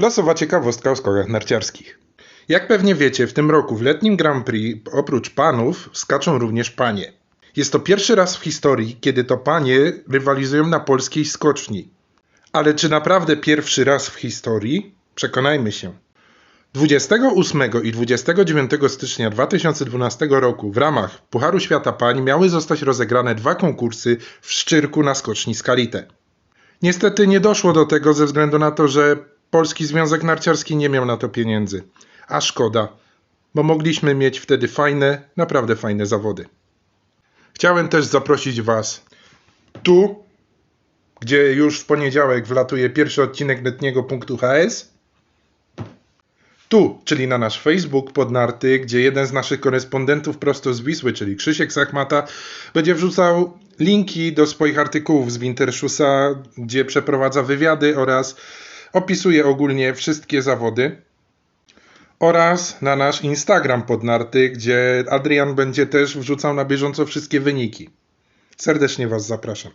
Losowa ciekawostka o skokach narciarskich. Jak pewnie wiecie, w tym roku w letnim Grand Prix oprócz panów skaczą również panie. Jest to pierwszy raz w historii, kiedy to panie rywalizują na polskiej skoczni. Ale czy naprawdę pierwszy raz w historii? Przekonajmy się. 28 i 29 stycznia 2012 roku w ramach Pucharu Świata Pań miały zostać rozegrane dwa konkursy w Szczyrku na skoczni Skalite. Niestety nie doszło do tego ze względu na to, że Polski Związek Narciarski nie miał na to pieniędzy. A szkoda, bo mogliśmy mieć wtedy fajne, naprawdę fajne zawody. Chciałem też zaprosić Was tu, gdzie już w poniedziałek wlatuje pierwszy odcinek letniego punktu HS. Tu, czyli na nasz Facebook podnarty, gdzie jeden z naszych korespondentów prosto z Wisły, czyli Krzysiek Sachmata, będzie wrzucał linki do swoich artykułów z Wintershusa, gdzie przeprowadza wywiady oraz opisuje ogólnie wszystkie zawody. Oraz na nasz Instagram podnarty, gdzie Adrian będzie też wrzucał na bieżąco wszystkie wyniki. Serdecznie Was zapraszam.